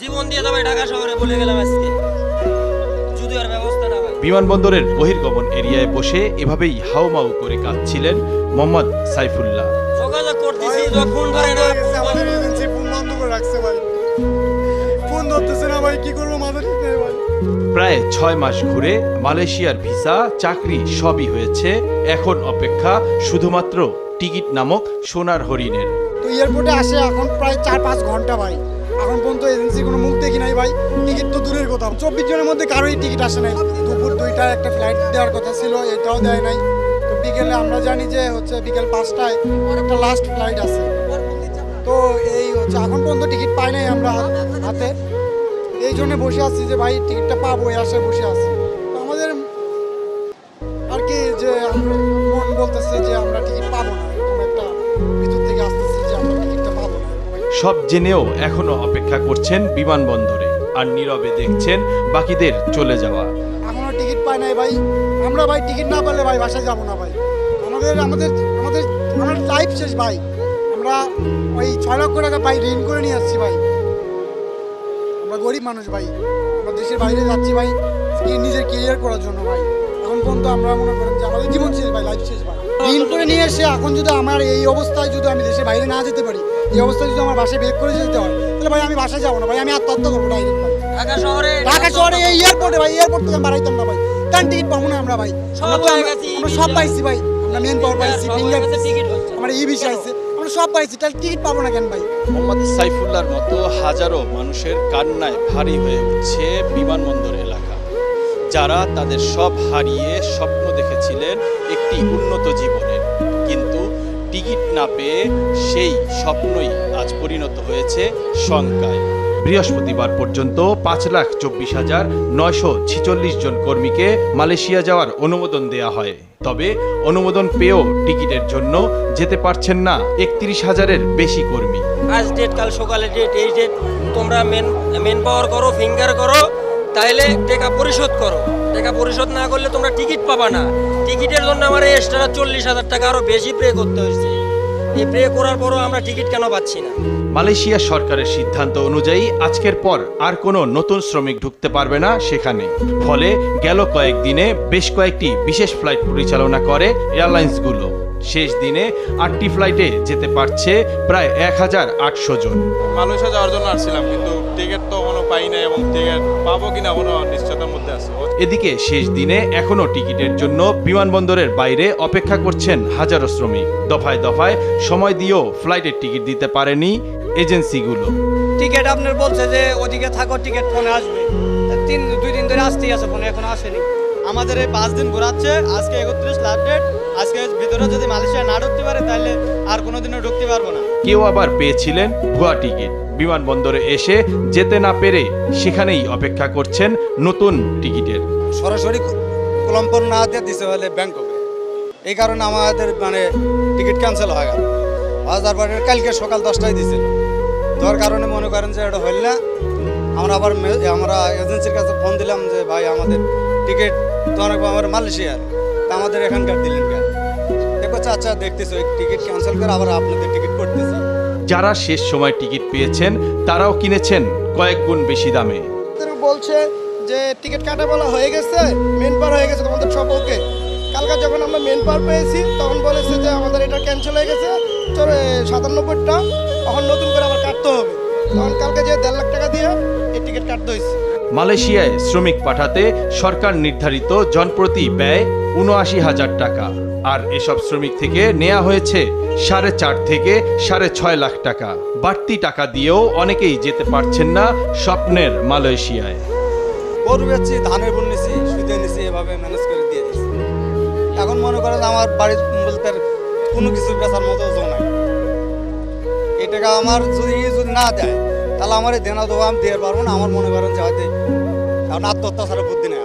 জীবন দিয়ে যাবে ঢাকা শহরে বলে গেলাম আজকে। যদি আর ব্যবস্থা না হয়। বিমানবন্দরের বহির্গমন এরিয়ায় বসে এভাবেই হাউমাউ করে কাঁদছিলেন মোহাম্মদ সাইফুল্লাহ। যোগাযোগ করতেছি যখন ধরে না আমাদের এজেন্সি ফোন বন্ধ করে রাখছে ভাই। ফোন ধরতেছে না ভাই কি করব মাথা ঠিক নেই ভাই। প্রায় ছয় মাস ঘুরে মালয়েশিয়ার ভিসা চাকরি সবই হয়েছে। এখন অপেক্ষা শুধুমাত্র টিকিট নামক সোনার হরিণের। তো এয়ারপোর্টে আসে এখন প্রায় চার পাঁচ ঘণ্টা ভাই। এখন পর্যন্ত এজেন্সি কোনো মুখ দেখি নাই ভাই। টিকিট তো দূরের কথা। চব্বিশ জনের মধ্যে কারোই টিকিট আসে নাই। দুপুর দুইটায় একটা ফ্লাইট দেওয়ার কথা ছিল, এটাও দেয় নাই। তো বিকেলে আমরা জানি যে হচ্ছে বিকেল পাঁচটায় একটা লাস্ট ফ্লাইট আছে। তো এই হচ্ছে এখন পর্যন্ত টিকিট পাই নাই আমরা হাতে। এই জন্য বসে আছি যে ভাই টিকিটটা পাবো, এই আশায় বসে আছি। আমাদের আর কি যে আমরা মন বলতেছে যে আমরা টিকিট পাবো সব জেনেও এখনও অপেক্ষা করছেন বিমানবন্দরে। আর নীরবে দেখছেন বাকিদের চলে যাওয়া। এখনও টিকিট পাই নাই ভাই। আমরা ভাই টিকিট না পেলে ভাই বাসায় যাব না ভাই। আমাদের আমাদের আমাদের আমার লাইফ শেষ ভাই। আমরা ওই ছয় লক্ষ টাকা ভাই ঋণ করে নিয়ে আসছি ভাই। আমরা গরিব মানুষ ভাই। আমরা দেশের বাইরে যাচ্ছি ভাই। নিজের কেরিয়ার করার জন্য ভাই। এখন পর্যন্ত আমরা মনে করেন যে আমাদের জীবন শেষ ভাই লাইফ শেষ ভাই। ঋণ করে নিয়ে এসে এখন যদি আমার এই অবস্থায় যদি আমি দেশের বাইরে না যেতে পারি এই অবস্থা যদি আমার বাসায় বের করে যেতে হয় তাহলে ভাই আমি বাসায় যাব না ভাই আমি আত্মহত্যা করব ডাইরেক্ট ভাই। ঢাকা শহরে ঢাকা শহরে এই এয়ারপোর্টে ভাই এয়ারপোর্ট থেকে বাড়াইতাম না ভাই। কারণ টিকিট পাবো না আমরা ভাই। আমরা। সব পাইছি ভাই। আমরা মেন পাওয়ার পাইছি ফিঙ্গার। আমরা ই বিষয় আছে আমরা সব পাইছি তাহলে টিকিট পাবো না কেন ভাই? মোহাম্মদ সাইফুল্লাহর মতো হাজারো মানুষের কান্নায় ভারী হয়ে উঠছে বিমানবন্দর এলাকা। যারা তাদের সব হারিয়ে স্বপ্ন দেখেছিলেন একটি উন্নত জীবনের। টিকিট না পেয়ে সেই স্বপ্নই আজ পরিণত হয়েছে শঙ্কায়। বৃহস্পতিবার পর্যন্ত পাঁচ লাখ চব্বিশ হাজার নয়শো ছিচল্লিশ জন কর্মীকে মালয়েশিয়া যাওয়ার অনুমোদন দেয়া হয়। তবে অনুমোদন পেয়েও টিকিটের জন্য যেতে পারছেন না একত্রিশ হাজারের বেশি কর্মী। আজ ডেট কাল সকালে ডেট এই ডেট তোমরা মেন মেন পাওয়ার করো ফিঙ্গার করো তাইলে টাকা পরিশোধ করো। টাকা পরিশোধ না করলে তোমরা টিকিট পাবা না। টিকিটের জন্য আমার এক্সট্রা চল্লিশ হাজার টাকা আরও বেশি পে করতে হয়েছে। এই প্রে করার পরও আমরা টিকিট কেন পাচ্ছি না? মালয়েশিয়া সরকারের সিদ্ধান্ত অনুযায়ী আজকের পর আর কোনো নতুন শ্রমিক ঢুকতে পারবে না সেখানে। ফলে গেল কয়েকদিনে বেশ কয়েকটি বিশেষ ফ্লাইট পরিচালনা করে এয়ারলাইন্সগুলো শেষ দিনে আটটি ফ্লাইটে যেতে পারছে প্রায় এক হাজার আটশো জন। মালয়েশিয়া যাওয়ার জন্য আসছিলাম কিন্তু টিকিট তো কোনো পাই নাই এবং টিকিট পাবো কিনা কোনো নিশ্চয়তার মধ্যে আছে। এদিকে শেষ দিনে এখনও টিকিটের জন্য বিমানবন্দরের বাইরে অপেক্ষা করছেন হাজারো শ্রমিক। দফায় দফায় সময় দিয়েও ফ্লাইটের টিকিট দিতে পারেনি এজেন্সিগুলো। টিকিট আপনার বলছে যে ওদিকে থাকো টিকিট ফোনে আসবে। তিন দুই দিন ধরে আসতেই আছে ফোনে এখন আসেনি। আমাদের এই পাঁচ দিন ঘোরাচ্ছে আজকে একত্রিশ লাস্ট ডেট আজকে ভিতরে যদি মালয়েশিয়া না ঢুকতে পারে তাহলে আর কোনোদিনও ঢুকতে পারব না। কেউ আবার পেয়েছিলেন ভুয়া টিকিট। বিমানবন্দরে এসে যেতে না পেরে সেখানেই অপেক্ষা করছেন নতুন টিকিটের। সরাসরি কলম্পর না দিয়ে দিছে হলে ব্যাংককে। এই কারণে আমাদের মানে টিকিট ক্যান্সেল হয়ে গেল। তারপরে কালকে সকাল দশটায় দিছিল। যার কারণে মনে করেন যে এটা হইল না। আমরা আবার আমরা এজেন্সির কাছে ফোন দিলাম যে ভাই আমাদের টিকিট তো অনেক আমার মালয়েশিয়ার। তা আমাদের এখানকার দিলেন আচ্ছা দেখতেছি ওই টিকিট ক্যান্সেল করে আবার আপনাদের টিকিট করতেছি। যারা শেষ সময় টিকিট পেয়েছেন তারাও কিনেছেন কয়েক গুণ বেশি দামে। বলছে যে টিকিট কাটা বলা হয়ে গেছে মেন পার হয়ে গেছে তোমাদের সব ওকে কালকে যখন আমরা মেন পার পেয়েছি তখন বলেছে যে আমাদের এটা ক্যান্সেল হয়ে গেছে চলে সাতানব্বইটা তখন নতুন করে আবার কাটতে হবে। তখন কালকে যে দেড় লাখ টাকা দিয়ে এই টিকিট কাটতে হয়েছে। মালয়েশিয়ায় শ্রমিক পাঠাতে সরকার নির্ধারিত জনপ্রতি ব্যয় উনআশি হাজার টাকা। আর এসব শ্রমিক থেকে নেওয়া হয়েছে সাড়ে চার থেকে সাড়ে ছয় লাখ টাকা। বাড়তি টাকা দিয়েও অনেকেই যেতে পারছেন না স্বপ্নের মালয়েশিয়ায়। গরু ধানের নিছি নিছি, এভাবে ম্যানেজ করে দিয়ে দিচ্ছি এখন মনে করেন আমার বাড়ির বলতে কোনো কিছু বেচার মতো আমার যদি যদি না দেয় তাহলে আমার দেনা দেবো আমি দিয়ে পারব না, আমার মনে করেন যে হয়তো এখন আত্মহত্যা ছাড়া বুদ্ধি নেই।